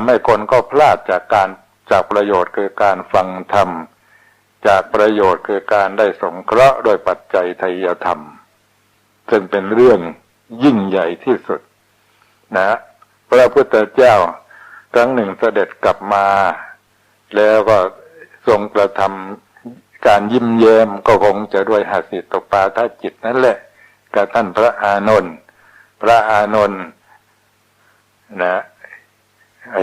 ทำให้คนก็พลาดจากการจากประโยชน์คือการฟังธรรม จากประโยชน์คือการได้สงเคราะห์โดยปัจจัยไทยธรรม ซึ่งเป็นเรื่องยิ่งใหญ่ที่สุด นะ พระพุทธเจ้าครั้งหนึ่งเสด็จกลับมา แล้วก็ทรงกระทำการยิ้มแย้มก็คงจะด้วยหาสิตปาทาจิตนั่นแหละกับท่านพระอานนท์พระอานนท์นะ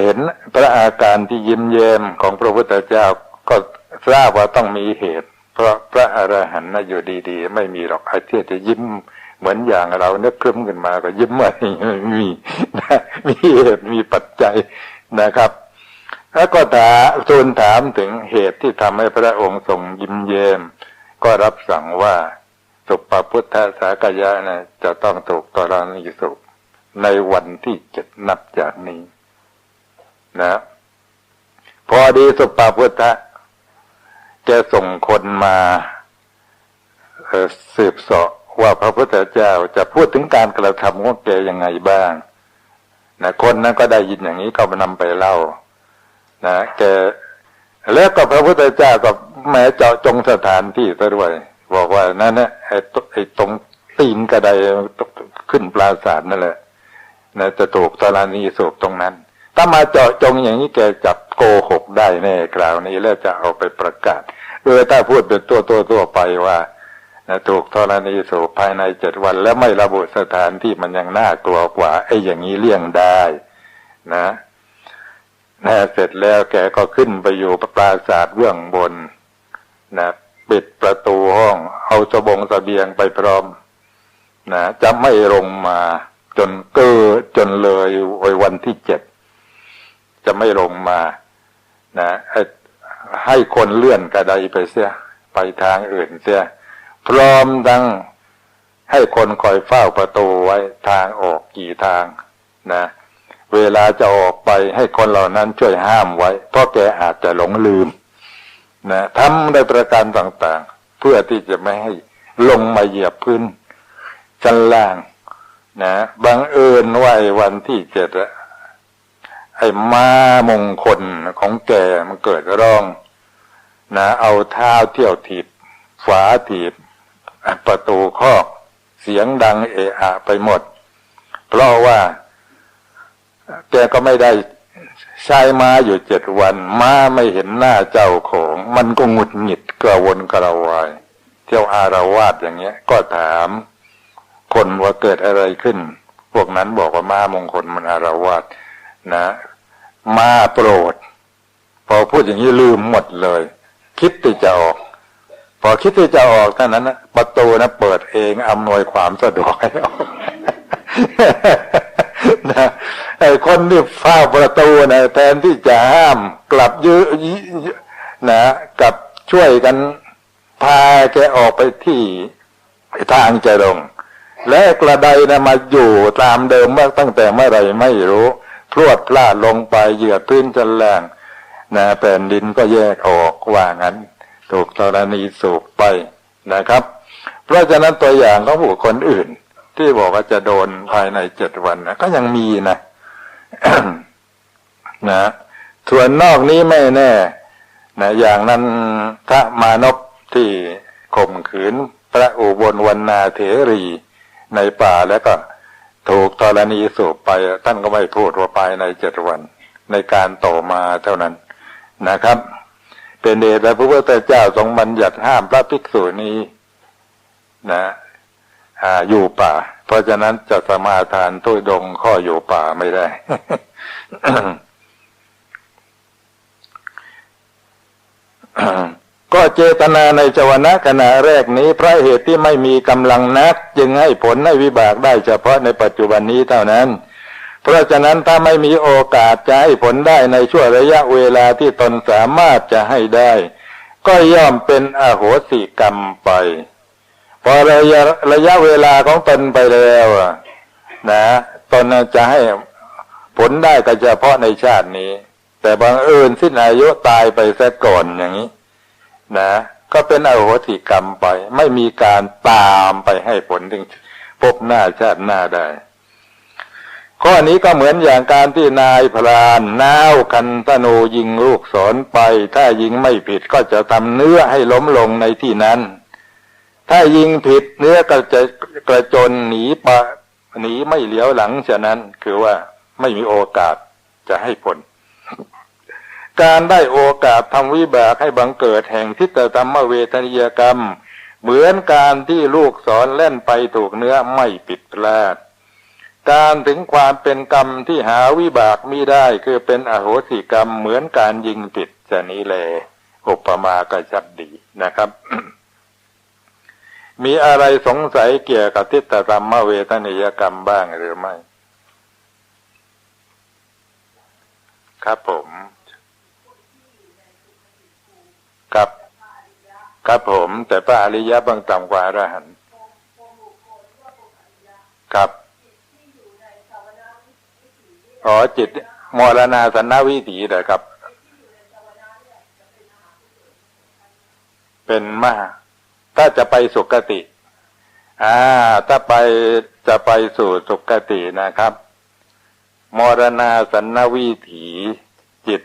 เห็นพระอาการที่ยิ้มแย้มของพระพุทธเจ้าก็ทราบว่าต้องมีเหตุ เพราะพระอรหันต์น่ะอยู่ดีๆ ไม่มีหรอกไอ้ที่จะยิ้มเหมือนอย่างเราเนึกครึ้มขึ้นมาก็ยิ้มไม่มีมีเหตุมีปัจจัยนะครับ แล้วก็ถามทูลถามถึงเหตุที่ทำให้พระองค์ทรงยิ้มเย้มก็รับสั่งว่าสุปพุทธสากยะนะจะต้องถูกตรณีสุขในวันที่เจ็ดนับจากนี้ นะ พอดีสุปพุทธะแกส่งคนมาสืบสาะว่าพระพุทธเจ้าจะพูดถึงการกระทำของแกยังไงบ้างนะคนนั้นก็ได้ยินอย่างนี้ก็มานำไปเล่า นะแกแล้วก็พระพุทธเจ้าก็แม้เจาะจงสถานที่ซะด้วย บอกว่านั่นนะไอ้ไอ้ตรงตีนกระไดขึ้นปราสาทนั่นแหละนะจะถูกธรณีสูบตรงนั้น ถ้ามาเจาะจงอย่างนี้แกจับโกหกได้แน่คราวนี้แล้วจะเอาไปประกาศเออถ้าพูดเป็นตัวตัวตัวไปว่านะถูกธรณีสูบภายในเจ็ดวัน แล้วไม่ระบุสถานที่มันยังน่ากลัวกว่า ไอ้อย่างนี้เลี่ยงได้ นะนะเสร็จแล้วแกก็ขึ้นไปอยู่ปราสาทเบื้องบนนะปิดประตูห้อง เอาสบงสเสบียงไปพร้อมนะจะไม่ลงมาจนเกิดจนเลยวันที่เจ็ด จะไม่ลงมานะให้คนเลื่อนกระไดไปเสีย ไปทางอื่นเสีย พร้อมดังให้คนคอยเฝ้าประตูไว้ทางออกกี่ทางนะเวลาจะออกไปให้คนเหล่านั้นช่วยห้ามไว้ เพราะแกอาจจะหลงลืมนะทำได้ประการต่างๆ เพื่อที่จะไม่ให้ลงมาเหยียบพื้นชั้นล่างนะบังเอิญว่าวันที่เจ็ดอะ ไอ้ม้ามงคลของแกมันเกิดร้อง นะ เอาเท้าเที่ยวถีบฝาถีบประตูคอกเสียงดังเอะอะไปหมด เพราะว่า แกก็ไม่ได้ใช้ม้าอยู่เจ็ดวัน ม้าไม่เห็นหน้าเจ้าของ มันก็หงุดหงิดกระวนกระวาย เที่ยวอารวาสอย่างเงี้ย ก็ถาม คนว่าเกิดอะไรขึ้น พวกนั้นบอกว่าม้ามงคลมันอารวาส นะ มาโปรด พอพูดอย่างนี้ลืมหมดเลย คิดที่จะออก พอคิดที่จะออกเท่านั้นนะประตูนะเปิดเองอำนวยความสะดวกให้ออกนะไอ้คนที่เฝ้าประตูนะแทนที่จะห้ามกลับยื้อนะกลับช่วยกันพาแกออกไปที่ทางจะลง และกระไดนะมาอยู่ตามเดิมเมื่อตั้งแต่เมื่อไรไม่รู้ พรวดพลาดลงไปเหยียดพื้นจนแรงนะแผ่นดินก็แยกออกว่างั้น ถูกธรณีสูบไปนะครับ เพราะฉะนั้นตัวอย่างของบุคคลอื่น ที่บอกว่าจะโดนภายในเจ็ดวันนะก็ยังมีนะนะส่วนนอกนี้ไม่แน่นะอย่างนั้นพระมานพที่ข่มขืนพระอุบลวรรณาเถรีในป่าแล้วก็ ถูกธรณีสูบไปท่านก็ไม่พูดว่าภายในเจ็ดวัน ในการต่อมาเท่านั้นนะครับ เป็นเดชพระพุทธเจ้าทรงบัญญัติห้ามพระภิกษุนี้นะอยู่ป่า เพราะฉะนั้นจะสมาทานทุดงข้ออยู่ป่าไม่ได้ เจตนาในจวนะขณะแรกนี้ พระเหตุที่ไม่มีกำลังนัก จึงให้ผลให้วิบากได้เฉพาะในปัจจุบันนี้เท่านั้น เพราะฉะนั้นถ้าไม่มีโอกาสจะให้ผลได้ในช่วงระยะเวลาที่ตนสามารถจะให้ได้ ก็ย่อมเป็นอโหสิกรรมไป พอระยะระยะเวลาของตนไปแล้วนะตนจะให้ผลได้ก็เฉพาะในชาตินี้ แต่บางเอิญสิ้นอายุตายไปซะก่อนอย่างนี้ นะ ก็เป็นอโหสิกรรมไป ไม่มีการตามไปให้ผลถึงพบหน้าชาติหน้าได้ข้อนี้ก็เหมือนอย่างการที่นายพรานน้าวคันตโนยิงลูกศรไป ถ้ายิงไม่ผิดก็จะทำเนื้อให้ล้มลงในที่นั้น ถ้ายิงผิดเนื้อก็จะกระจนหนีปะหนีไม่เหลียวหลังฉะนั้นคือว่าไม่มีโอกาสจะให้ผล การได้โอกาสทำวิบากให้บังเกิดแห่งทิฏฐธรรมเวทนิยกรรม เหมือนการที่ลูกศรเล่นไปถูกเนื้อไม่ปิดพลาดการถึงความเป็นกรรมที่หาวิบากมิได้คือเป็นอโหสิกรรมเหมือนการยิงผิดจะนี้แลอุปมาก็ชัดดีนะครับ มีอะไรสงสัยเกี่ยวกับทิฏฐธรรมเวทนิยกรรมบ้างหรือไม่ ครับผม ครับ ครับผม แต่พระอริยะบางต่ำกว่าอรหันต์ครับอ๋อจิตมรณาสันนวิถีเหรอครับ เป็นมหาถ้าจะไปสุคติ อ่า ถ้าไปจะไปสู่สุคตินะครับ มรณาสันนวิถีจิต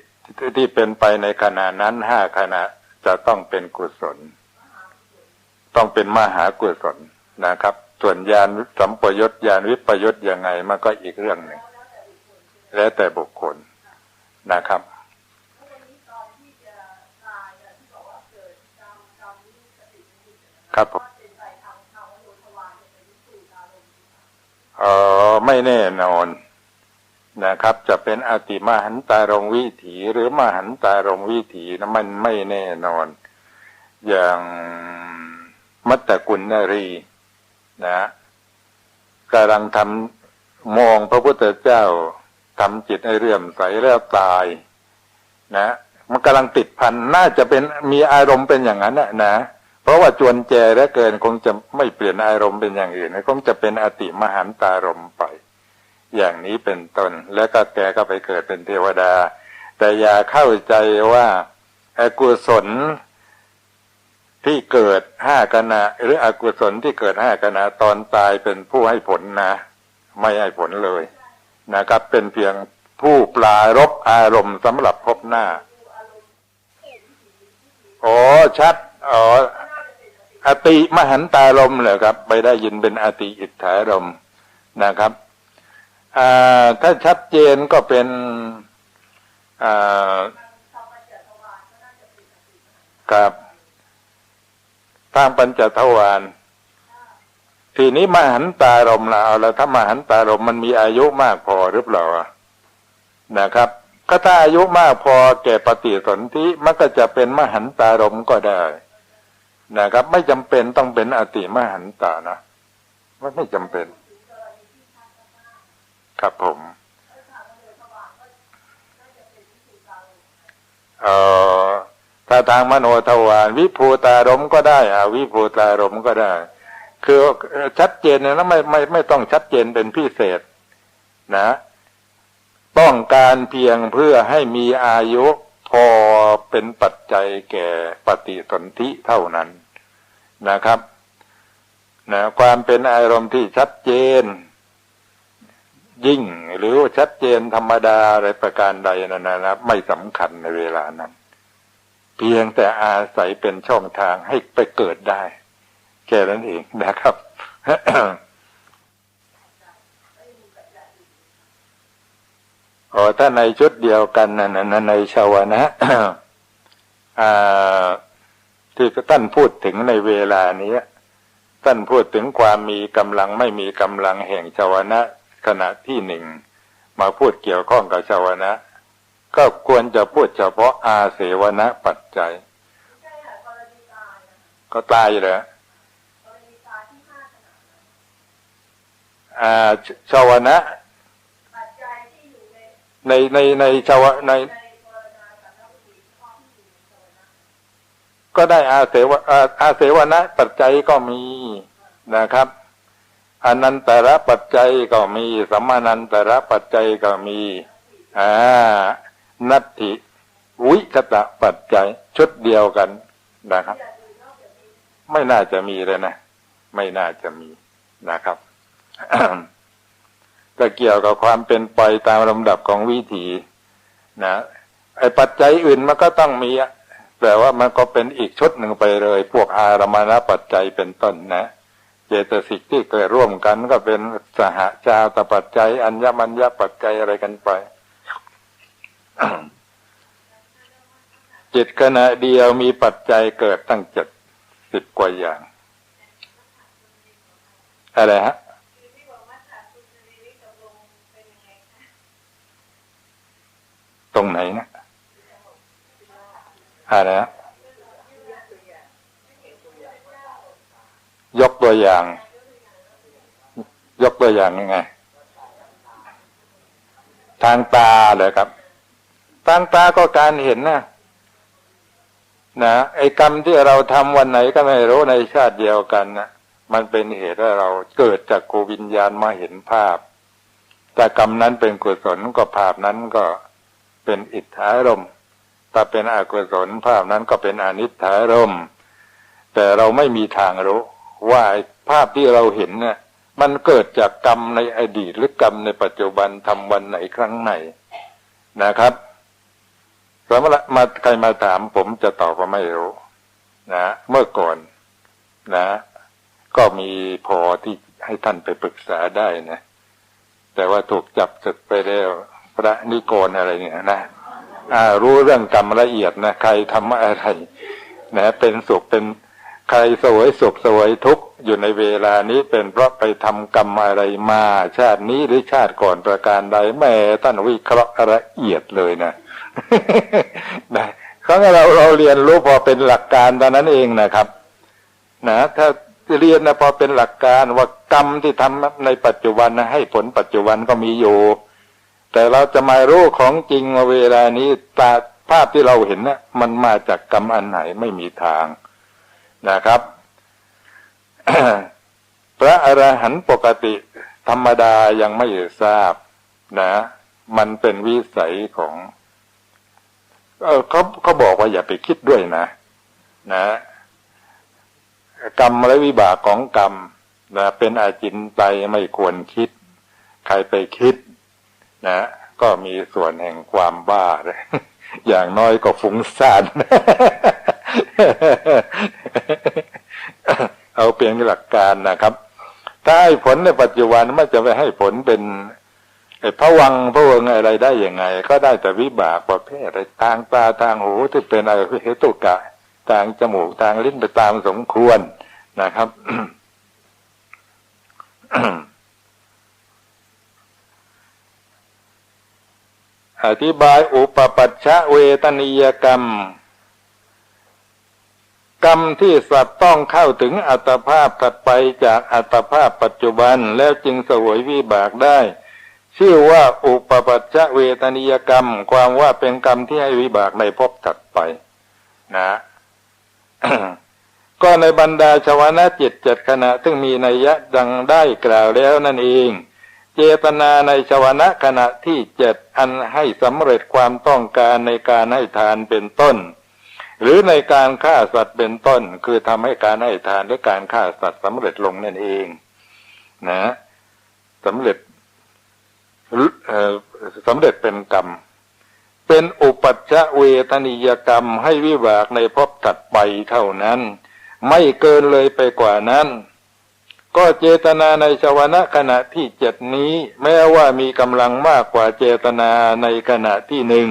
ที่เป็นไปในขณะนั้นห้าขณะ จะต้องเป็นกุศล ต้องเป็นมหากุศลนะครับ ส่วนญาณสัมปยุตญาณวิปยุตยังไงมันก็อีกเรื่องหนึ่ง แล้วแต่บุคคลนะครับครับผมเออไม่แน่นอน นะครับ จะเป็นอติมหันตารมวิถี หรือมหันตารมวิถีนะมันไม่แน่นอน อย่างมัตตกุลนรีนะกำลังทำมองพระพุทธเจ้าทำจิตให้เรื่อมใสแล้วตาย นะ มันกำลังติดพันน่าจะเป็นมีอารมณ์เป็นอย่างนั้นนะนะเพราะว่าจวนแจแล้เกินคงจะไม่เปลี่ยนอารมณ์เป็นอย่างอื่นคงจะเป็นอติมหันตารมไป อย่างนี้เป็นต้น แล้วก็แกก็ไปเกิดเป็นเทวดา แต่อย่าเข้าใจว่าอากุศลที่เกิดห้าขณะ หรืออกุศลที่เกิดห้าขณะตอนตายเป็นผู้ให้ผลนะ ไม่ให้ผลเลยนะครับ เป็นเพียงผู้ปลารบอารมณ์สำหรับพบหน้าอ๋อชัดอ๋ออติมหันตารมเหรอครับ ไปได้ยินเป็นอติอิทธารมนะครับ ถ้าชัดเจนก็เป็นอ่าครับทางปัญจทวารทีนี้มหันตารมเราเอาแล้วถ้ามหันตารมมันมีอายุมากพอหรือเปล่านะครับ ก็ถ้าอายุมากพอแก่ปฏิสนธิมันก็จะเป็นมหันตารมก็ได้นะครับ ไม่จำเป็นต้องเป็นอติมหันตานะมันไม่จำเป็น ครับผมเอ่อถ้าทางมโนทวารวิภูตารมก็ได้อาวิภูตารมก็ได้ คือชัดเจนนะไม่ไม่ไม่ต้องชัดเจนเป็นพิเศษ นะ ต้องการเพียงเพื่อให้มีอายุพอเป็นปัจจัยแก่ปฏิสนธิเท่านั้นนะครับนะความเป็นอารมณ์ที่ชัดเจน ยิ่ง หรือชัดเจนธรรมดาอะไรประการใดนั่นนะไม่สำคัญในเวลานั้น เพียงแต่อาศัยเป็นช่องทางให้ไปเกิดได้ แค่นั้นเองนะครับอ๋อถ้าในชุดเดียวกันนั่นในชาวนะที่ท่านพูดถึงในเวลานี้ท่านพูดถึงความมีกำลังไม่มีกำลังแห่งชาวนะ ขณะที่หนึ่งมาพูดเกี่ยวข้องกับชาวนะ ก็ควรจะพูดเฉพาะอาเสวนะปัจจัย ก็ตายเหรออ่าชาวนะในในในชาวใน ก็ได้อาเสวะอาอาเสวนะปัจจัยก็มีนะครับ อนันตระปัจจัยก็มีสัมมานันตระปัจจัยก็มีอ่านัตถิวิคตะปัจจัยชุดเดียวกันนะครับ ไม่น่าจะมีเลยนะ ไม่น่าจะมีนะครับก็เกี่ยวกับความเป็นไปตามลำดับของวิถีนะไอ้ปัจจัยอื่นมันก็ต้องมีอะแต่ว่ามันก็เป็นอีกชุดหนึ่งไปเลย พวกอารมณปัจจัยเป็นต้นนะ เจตสิกที่เกิดร่วมกันก็เป็นสหจาตปัจจัย อัญญมัญญปัจจัยอะไรกันไป จิตขณะเดียวมีปัจจัยเกิดตั้งเจ็ดสิบกว่าอย่าง อะไรฮะตรงไหนนะอะไรนะ ยกตัวอย่าง ยกตัวอย่างยังไง ทางตาเลยครับ ทางตาก็การเห็นนะนะไอ้กรรมที่เราทำวันไหนก็ไม่รู้ในชาติเดียวกันนะมันเป็นเหตุให้เราเกิดจากโกวิญญาณมาเห็นภาพ แต่กรรมนั้นเป็นกุศลก็ภาพนั้นก็เป็นอิทธารมณ์ถ้าเป็นอกุศลภาพนั้นก็เป็นอนิจฐารมแต่เราไม่มีทางรู้ ว่าภาพที่เราเห็นเนี่ยมันเกิดจากกรรมในอดีตหรือกรรมในปัจจุบันทำวันไหนครั้งไหนนะครับสมมติมาใครมาถามผมจะตอบว่าไม่รู้นะเมื่อก่อนนะ ก็มีพอที่ให้ท่านไปปรึกษาได้นะ แต่ว่าถูกจับศึกไปแล้ว พระนิโกนอะไรเนี่ยนะอ่ารู้เรื่องกรรมละเอียดนะ ใครทำอะไรนะเป็นสุขเป็น ใครสวยสุขสวยทุกข์อยู่ในเวลานี้เป็นเพราะไปทำกรรมอะไรมา ชาตินี้หรือชาติก่อนประการใดแม่ท่านวิเคราะห์ละเอียดเลยนะนะเขาเราเราเรียนรู้พอเป็นหลักการตอนนั้นเองนะครับ นะ ถ้าเรียนนะพอเป็นหลักการว่ากรรมที่ทำในปัจจุบันนะให้ผลปัจจุบันก็มีอยู่ แต่เราจะมารู้ของจริงว่าเวลานี้ตาภาพที่เราเห็นนะมันมาจากกรรมอันไหนไม่มีทาง นะครับ พระอรหันต์ปกติธรรมดายังไม่ทราบนะ มันเป็นวิสัยของเขาเขาบอกว่าอย่าไปคิดด้วยนะ นะ กรรมและวิบากของกรรมนะเป็นอาจินไตไม่ควรคิด ใครไปคิด นะก็มีส่วนแห่งความบ้าเลยอย่างน้อยก็ฟุ้งซ่าน เอาเพียงหลักการนะครับ ถ้าให้ผลในปัจจุบันไมันจะไปให้ผลเป็นพระวังพระวงอะไรได้ยังไง ก็ได้แต่วิบากประเภทอะไรทางตาทางหูที่เป็นอะไรเหตุกะทางจมูกทางลิ้นไปตามสมควรนะครับอธิบายอุปปัชชะเวทนิยกรรม กรรมที่สัตว์ต้องเข้าถึงอัตภาพถัดไปจากอัตภาพปัจจุบันแล้วจึงสวยวิบากได้ ชื่อว่าอุปปัชชะเวทนิยกรรม ความว่าเป็นกรรมที่ให้วิบากในภพถัดไป นะ ก็ในบรรดาชวนะจิตเจ็ดขณะซึ่งมีนัยยะดังได้กล่าวแล้วนั่นเอง เจตนาในชวนะขณะที่เจ็ดอันให้สำเร็จความต้องการในการให้ทานเป็นต้น หรือในการฆ่าสัตว์เป็นต้น คือทำให้การให้ทานหรือการฆ่าสัตว์สำเร็จลงนั่นเอง นะสำเร็จสำเร็จเป็นกรรม เป็นอุปัชชะเวทนิยกรรมให้วิบากในภพถัดไปเท่านั้น ไม่เกินเลยไปกว่านั้น ก็เจตนาในชวนะขณะที่เจ็ดนี้ แม้ว่ามีกำลังมากกว่าเจตนาในขณะที่หนึ่ง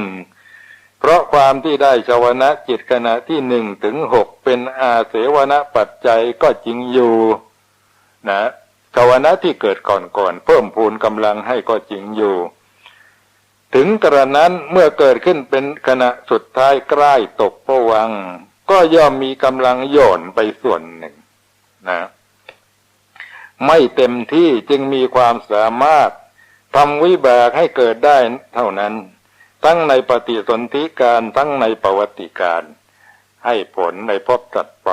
เพราะความที่ได้ชวนะจิตขณะที่หนึ่งถึงหกเป็นอาเสวนปัจจัยก็จริงอยู่ นะชวนะที่เกิดก่อนๆเพิ่มพูนกำลังให้ก็จริงอยู่ ถึงกระนั้นเมื่อเกิดขึ้นเป็นขณะสุดท้ายใกล้ตกผวัง ก็ย่อมมีกำลังโย่นไปส่วนหนึ่ง นะไม่เต็มที่จึงมีความสามารถทำวิบากให้เกิดได้เท่านั้น ทั้งในปฏิสนธิการทั้งในประวัติการ ให้ผลในภพตัดไป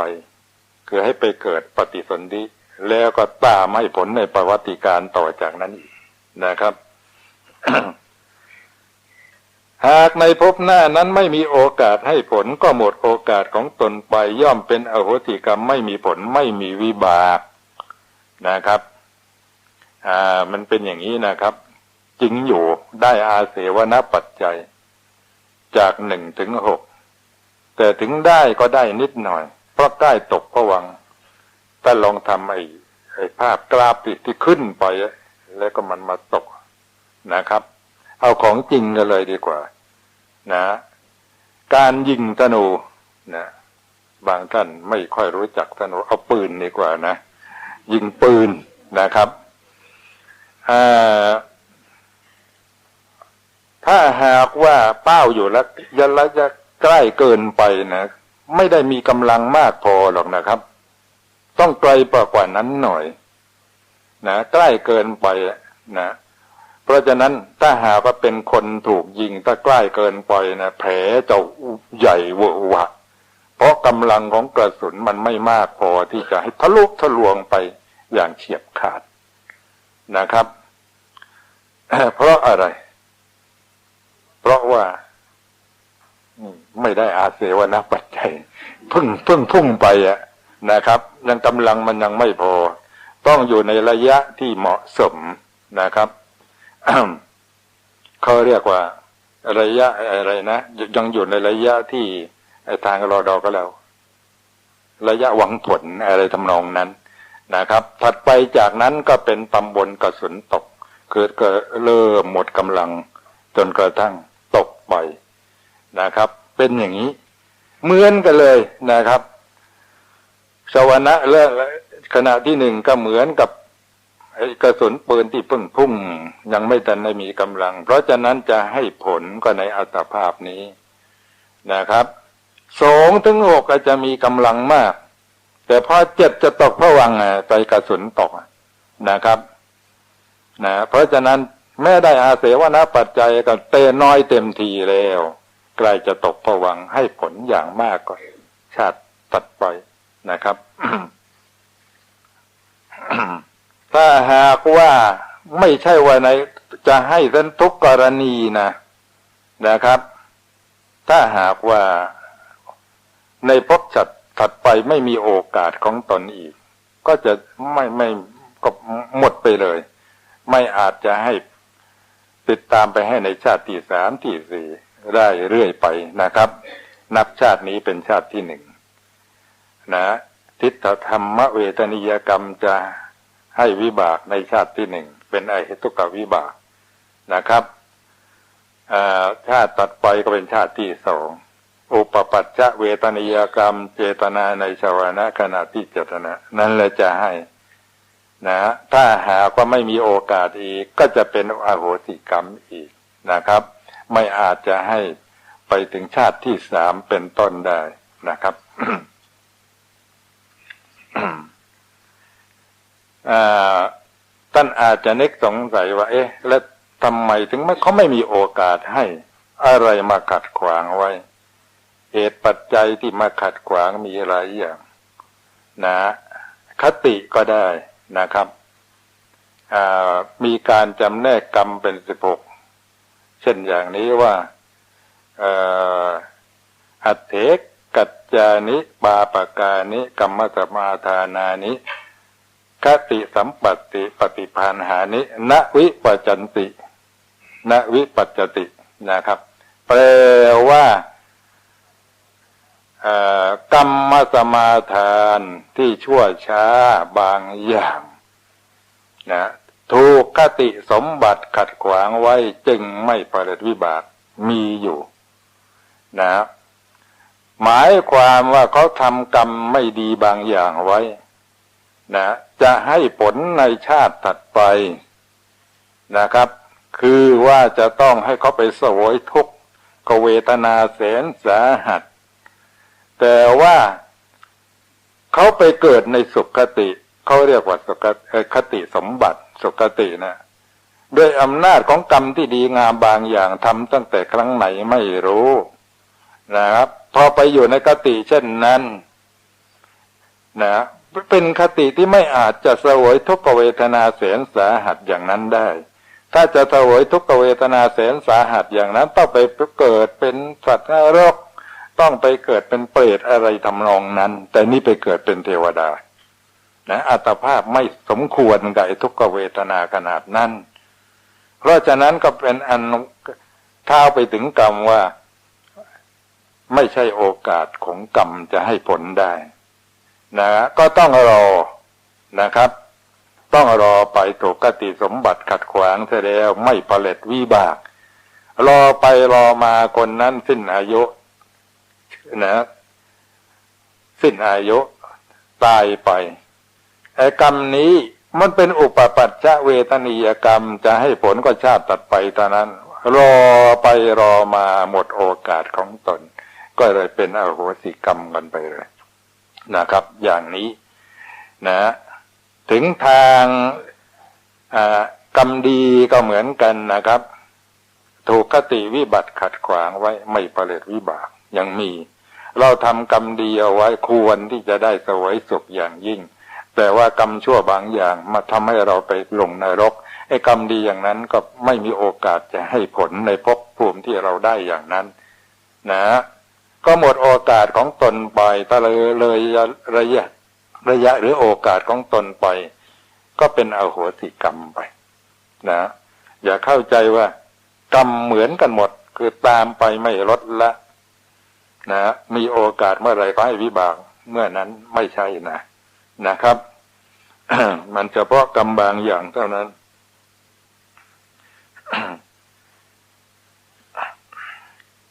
คือให้ไปเกิดปฏิสนธิแล้วก็ตามให้ผลในประวัติการต่อจากนั้นอีกนะครับ หากในภพหน้านั้นไม่มีโอกาสให้ผลก็หมดโอกาสของตนไปย่อมเป็นอโหติกรรมไม่มีผลไม่มีวิบากนะครับ อ่า มันเป็นอย่างนี้นะครับ จริงอยู่ได้อาเสวนปัจจัย จากหนึ่งถึงหกแต่ถึงได้ก็ได้นิดหน่อย เพราะใกล้ตกผวังค์ถ้าลองทำไอ้ไอ้ภาพกราฟิกที่ขึ้นไปแล้วก็มันมาตกนะครับ เอาของจริงกันเลยดีกว่า นะ การยิงธนูนะ บางท่านไม่ค่อยรู้จักธนูเอาปืนดีกว่านะ ยิงปืนนะครับอ่า ถ้าหากว่าเป้าอยู่แล้วยันระยะใกล้เกินไปนะ ไม่ได้มีกำลังมากพอหรอกนะครับ ต้องไกลกว่านั้นหน่อย นะใกล้เกินไปนะเพราะฉะนั้นถ้าหากว่าเป็นคนถูกยิงถ้าใกล้เกินไปนะแผลจะใหญ่เวอะวะ เพราะกำลังของกระสุนมันไม่มากพอที่จะให้ทะลุทะลวงไปอย่างเฉียบขาดนะครับ เพราะอะไร เพราะว่าไม่ได้อาเสวนาปัจจัยพิ่งพิ่งพุ่งไปอะนะครับ ยังกำลังมันยังไม่พอ ต้องอยู่ในระยะที่เหมาะสมนะครับเขาเรียกว่า ระยะอะไรนะยังอยู่ในระยะที่ทางรอดอก็แล้ว ระยะหวังผลอะไรทำนองนั้นนะครับ ถัดไปจากนั้นก็เป็นตำบลกระสุนตก เกิดก็เริ่มหมดกำลังจนกระทั่ง ไปนะครับ เป็นอย่างนี้ เหมือนกันเลยนะครับสวรรค์และขณะที่หนึ่งก็เหมือนกับกระสุนปืนที่เพิ่งพุ่ง ยังไม่ทันได้มีกำลัง เพราะฉะนั้นจะให้ผลก็ในอัตภาพนี้นะครับสองถึงหกจะมีกำลังมาก แต่พอเจ็ดจะตกพระวังอะไปกระสุนตกนะครับนะเพราะฉะนั้น แม่ได้อาเสวนาปัจจัยก็เตน้อยเต็มทีแล้วใกล้จะตกพระวังให้ผลอย่างมากก็ชาติตัดไปนะครับ ถ้าหากว่าไม่ใช่ว่าในจะให้ท่านทุกกรณีนะนะครับ ถ้าหากว่าในภพจัดถัดไปไม่มีโอกาสของตนอีก ก็จะไม่ไม่ก็หมดไปเลย ไม่อาจจะให้ ติดตามไปให้ในชาติที่สามที่สี่ได้เรื่อยไปนะครับ นับชาตินี้เป็นชาติที่หนึ่งนะทิฏฐธรรมเวทนิยกรรมจะให้วิบากในชาติที่หนึ่งเป็นไอเหตุกวิบากนะครับชาติตัดไปก็เป็นชาติที่สองอุปปัจจะเวทนิยกรรม เจตนาในชาวนะขณะที่เจตนา นั่นแหละจะให้ นะ ถ้าหากว่าไม่มีโอกาสอีกก็จะเป็นอโหสิกรรมอีกนะครับ ไม่อาจจะให้ไปถึงชาติที่สามเป็นต้นได้นะครับท่านอาจจะนึกสงสัยว่า เอ๊ะ แล้วทำไมถึงไม่เขาไม่มีโอกาสให้อะไรมาขัดขวางไว้ เหตุปัจจัยที่มาขัดขวางมีหลายอย่าง นะ คติก็ได้ นะครับมีการจำแนกกรรมเป็นสิบหกเช่นอย่างนี้ว่าอัตเถกกัจจานิปาปกานิกรรมสมาทานานิคติสัมปัติปฏิพานหานิณวิปจันติณวิปัจจตินะครับ แปลว่า กรรมสมาทานที่ชั่วช้าบางอย่างนะถูกคติสมบัติขัดขวางไว้จึงไม่ปริวิบากมีอยู่นะหมายความว่าเขาทำกรรมไม่ดีบางอย่างไว้นะจะให้ผลในชาติถัดไปนะครับ คือว่าจะต้องให้เขาไปสวยทุกขเวทนาแสนสาหัส แต่ว่าเขาไปเกิดในสุขติเขาเรียกว่าสุคติสมบัติสุคตินะด้วยอำนาจของกรรมที่ดีงามบางอย่างทำตั้งแต่ครั้งไหนไม่รู้นะครับพอไปอยู่ในคติเช่นนั้นนะเป็นคติที่ไม่อาจจะสวยทุกขเวทนาแสนสาหัสอย่างนั้นได้ ถ้าจะสวยทุกขเวทนาแสนสาหัสอย่างนั้นต้องไปเกิดเป็นสัตว์นรก ต้องไปเกิดเป็นเปรตอะไรทำนองนั้น แต่นี่ไปเกิดเป็นเทวดา นะอัตภาพไม่สมควรกับไอ้ทุกขเวทนาขนาดนั้น เพราะฉะนั้นก็เป็นอันท้าไปถึงกรรมว่าไม่ใช่โอกาสของกรรมจะให้ผลได้นะก็ต้องรอนะครับ ต้องรอไปถูกกติสมบัติขัดขวางเสียแล้วไม่ผลิตวิบาก รอไปรอมาคนนั้นสิ้นอายุ นะ สิ้นอายุ ตายไปไอ้กรรมนี้มันเป็นอุปปัชชะเวทนียกรรมจะให้ผลก็ชาติตัดไปตอนนั้น รอไปรอมาหมดโอกาสของตน ก็เลยเป็นอโหสิกรรมกันไปเลยนะครับ อย่างนี้นะ ถึงทางกรรมดีก็เหมือนกันนะครับ ถูกคติวิบัติขัดขวางไว้ไม่ผลิตวิบาก ยังมี เราทำกรรมดีเอาไว้ควรที่จะได้สวยสุขอย่างยิ่ง แต่ว่ากรรมชั่วบางอย่างมาทำให้เราไปลงนรกไอ้กรรมดีอย่างนั้นก็ไม่มีโอกาสจะให้ผลในภพภูมิที่เราได้อย่างนั้น นะ ก็หมดโอกาสของตนไปตะเลยเลยระยะระยะหรือโอกาสของตนไป ก็เป็นอโหสิกรรมไป นะ อย่าเข้าใจว่า กรรมเหมือนกันหมด คือตามไปไม่ลดละ นะมีโอกาสเมื่อไรก็ให้วิบาก เมื่อนั้นไม่ใช่นะนะครับ มันเฉพาะกรรมบางอย่างเท่านั้น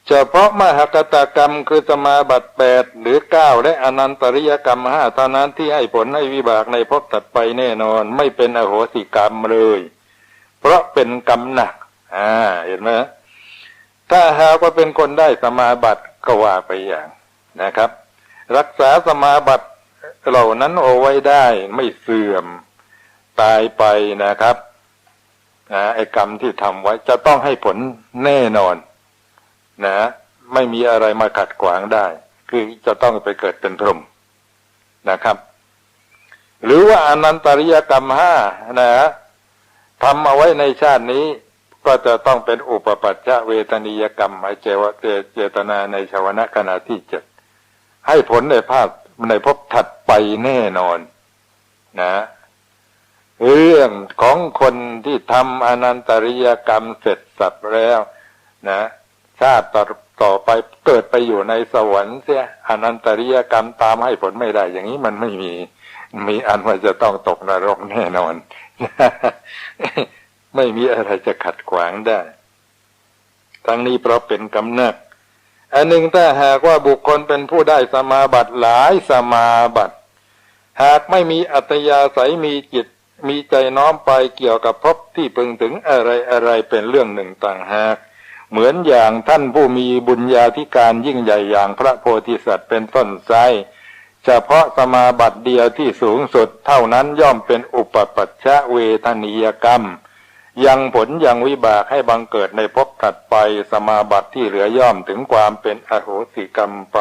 เฉพาะมหากตากรรมคือสมาบัติแปดหรือเก้าและอนันตริยกรรมห้าเท่านั้นที่ให้ผลให้วิบากในภพตัดไปแน่นอน ไม่เป็นอโหสิกรรมเลย เพราะเป็นกรรมหนัก อ่า เห็นไหมถ้าหากว่าเป็นคนได้สมาบัติ ก็ว่าไปอย่างนะครับ รักษาสมาบัติเหล่านั้นเอาไว้ได้ไม่เสื่อมตายไปนะครับนะไอ้กรรมที่ทำไว้จะต้องให้ผลแน่นอน นะ ไม่มีอะไรมาขัดขวางได้ คือจะต้องไปเกิดเป็นพรหมนะครับ หรือว่าอนันตริยกรรมห้านะทำเอาไว้ในชาตินี้ ก็จะต้องเป็นอุปปัชชะเวทนิยกรรมหมายเจวะเจตนาในชาวนะขณะที่เจ็ดให้ผลในภาพในภพถัดไปแน่นอน นะ เรื่องของคนที่ทำอนันตริยกรรมเสร็จสับแล้ว นะชาติต่อต่อไปเกิดไปอยู่ในสวรรค์เสียอนันตริยกรรมตามให้ผลไม่ได้ อย่างนี้มันไม่มี มีอันว่าจะต้องตกนรกแน่นอน ไม่มีอะไรจะขัดขวางได้ ทั้งนี้เพราะเป็นกำเนิดอันหนึ่งถ้าหากว่าบุคคลเป็นผู้ได้สมาบัติหลายสมาบัติ หากไม่มีอัตยาศัยมีจิตมีใจน้อมไปเกี่ยวกับพบที่พึงถึงอะไรอะไรเป็นเรื่องหนึ่งต่างหาก เหมือนอย่างท่านผู้มีบุญญาธิการยิ่งใหญ่อย่างพระโพธิสัตว์เป็นต้นไซเฉพาะสมาบัติเดียวที่สูงสุดเท่านั้นย่อมเป็นอุปปัชชะเวทนิยกรรม ยังผลยังวิบากให้บังเกิดในภพถัดไปสมาบัติที่เหลือย่อมถึงความเป็นอโหสิกรรมไป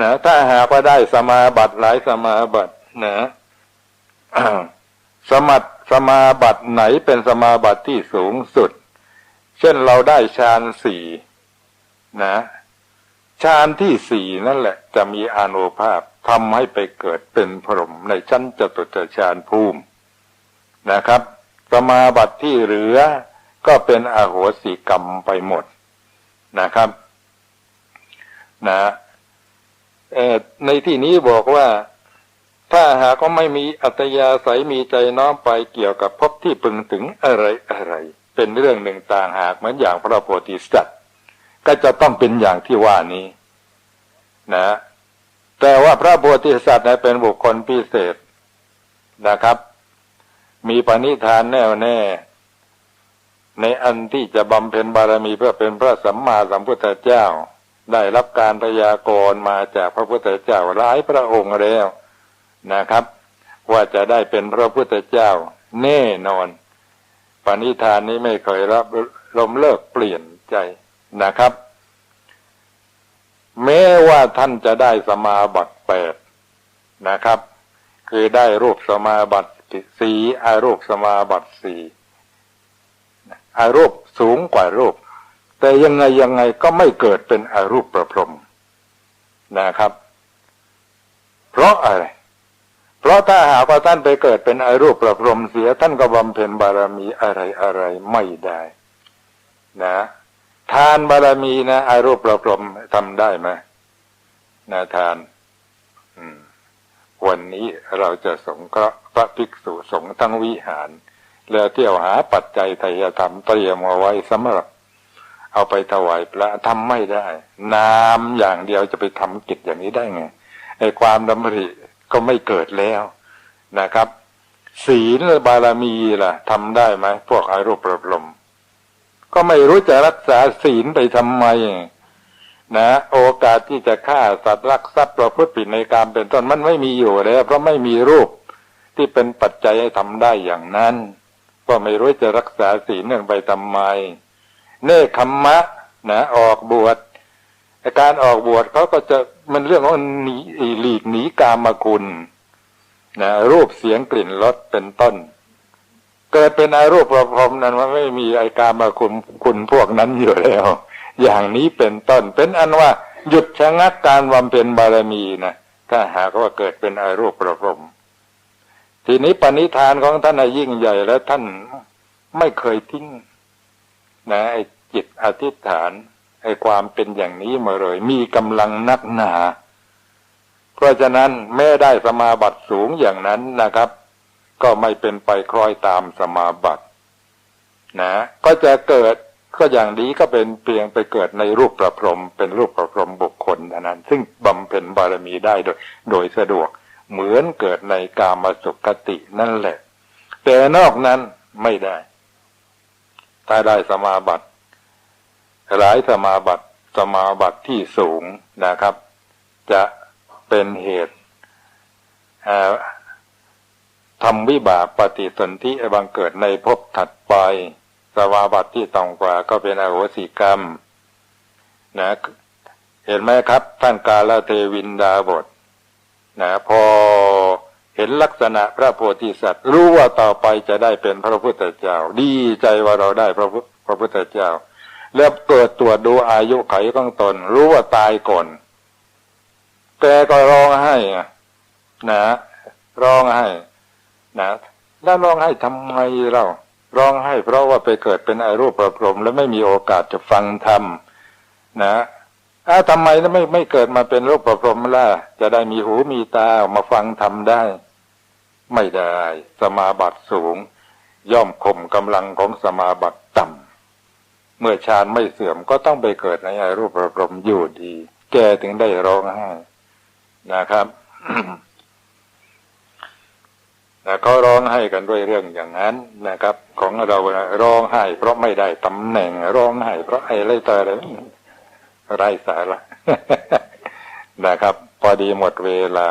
นะถ้าหากว่าได้สมาบัติหลายสมาบัตินะสมัตสมาบัติไหนเป็นสมาบัติที่สูงสุด เช่นเราได้ฌานสี่นะฌานที่สี่นั่นแหละ จะมีอานุภาพทำให้ไปเกิดเป็นพรหมในชั้นจตุตฌานภูมินะครับ สมาบัติที่เหลือก็เป็นอโหสิกรรมไปหมดนะครับนะในที่นี้บอกว่าถ้าหากก็ไม่มีอัตยาศัยมีใจน้อมไปเกี่ยวกับพบที่พึงถึงอะไรอะไร เป็นเรื่องหนึ่งต่างหากเหมือนอย่างพระโพธิสัตว์ก็จะต้องเป็นอย่างที่ว่านี้ นะ แต่ว่าพระโพธิสัตว์เป็นบุคคลพิเศษนะครับ มีปณิธานแน่วแน่ ในอันที่จะบำเพ็ญบารมีเพื่อเป็นพระสัมมาสัมพุทธเจ้า ได้รับการพยากรณ์มาจากพระพุทธเจ้าหลายพระองค์แล้วนะครับ ว่าจะได้เป็นพระพุทธเจ้าแน่นอน ปณิธานนี้ไม่เคยรับลมเลิกเปลี่ยนใจนะครับ แม้ว่าท่านจะได้สมาบัติแปดนะครับ คือได้รูปสมาบัติ สีอารูปสมาบัติสีอารูปสูงกว่ารูป แต่ยังไงยังไงก็ไม่เกิดเป็นอารูปประพรมนะครับ เพราะอะไร เพราะถ้าหากว่าท่านไปเกิดเป็นอรูปประพรมเสียท่านก็บำเพ็ญบารมีอะไรอะไรไม่ได้ นะทานบารมีนะอรูปประพรมทำได้ไหมนะทาน อืม วันนี้เราจะสงเคราะห์พระภิกษุสงฆ์ทั้งวิหาร แล้วเที่ยวหาปัจจัยไตรยธรรมเตรียมเอาไว้สำหรับ เอาไปถวายพระทำไม่ได้ น้ำอย่างเดียวจะไปทำกิจอย่างนี้ได้ไงไอ้ความดำริก็ไม่เกิดแล้วนะครับ ศีลบารมีล่ะทำได้ไหมพวกอารูประพรหมก็ไม่รู้จะรักษาศีลไปทำไม นะโอกาสที่จะฆ่าสัตว์รักทรัพย์ประพฤติผิดในการเป็นต้นมันไม่มีอยู่แล้ว เพราะไม่มีรูปที่เป็นปัจจัยให้ทำได้อย่างนั้น ก็ไม่รู้จะรักษาศีลเนื่องไปทำไม เนคขมมะนะออกบวชการออกบวชเขาก็จะมันเรื่องของหนีหลีกหนีกามคุณนะรูปเสียงกลิ่นรสเป็นต้น เกิดเป็นอารูปประพรมนั้นว่าไม่มีไอการมาคุณคุณพวกนั้นอยู่แล้ว อย่างนี้เป็นต้น เป็นอันว่าหยุดชะงักการบำเพ็ญบารมีนะถ้าหากว่าเกิดเป็นอารูปประพรมทีนี้ปณิธานของท่านยิ่งใหญ่และท่านไม่เคยทิ้งนะไอ้จิตอธิษฐานไอ้ความเป็นอย่างนี้มาเลย มีกำลังนักหนา เพราะฉะนั้นแม้ได้สมาบัติสูงอย่างนั้นนะครับ ก็ไม่เป็นไปคล้อยตามสมาบัตินะ ก็จะเกิด ก็อย่างนี้ก็เป็นเพียงไปเกิดในรูปประพรมเป็นรูปประพรมบุคคลเท่านั้น ซึ่งบำเพ็ญบารมีได้โดยโดยสะดวก เหมือนเกิดในกามสุขตินั่นแหละ แต่นอกนั้นไม่ได้ถ้าได้สมาบัติหลายสมาบัติสมาบัติที่สูงนะครับ จะเป็นเหตุทำวิบากปฏิสนธิบังเกิดในภพถัดไป สมาบัติที่ต่ำกว่าก็เป็นอโหสิกรรมนะเห็นไหมครับท่านกาลเทวินดาบทนะพอเห็นลักษณะพระโพธิสัตว์ รู้ว่าต่อไปจะได้เป็นพระพุทธเจ้า ดีใจว่าเราได้พระพุพระพุทธเจ้า แล้วเกิดตรวจดูอายุไขของตน รู้ว่าตายก่อนแกก็ร้องไห้นะร้องไห้นะแล้วร้องไห้ทำไมเรา ร้องไห้เพราะว่าไปเกิดเป็นอรูปประพรม แล้วไม่มีโอกาสจะฟังธรรมนะอ้าทำไมไม่ไม่เกิดมาเป็นรูปประพรมล่ะ จะได้มีหูมีตามาฟังธรรมได้ ไม่ได้ สมาบัติสูง ย่อมข่มกำลังของสมาบัติต่ำเมื่อฌานไม่เสื่อมก็ต้องไปเกิดในอรูปประพรมอยู่ดี แกถึงได้ร้องไห้นะครับ นะเขาร้องไห้กันด้วยเรื่องอย่างนั้นนะครับ ของเราร้องไห้ เพราะไม่ได้ตำแหน่งร้องไห้เพราะอะไรต่ออะไรไร้สาระนะครับ พอดีหมดเวลา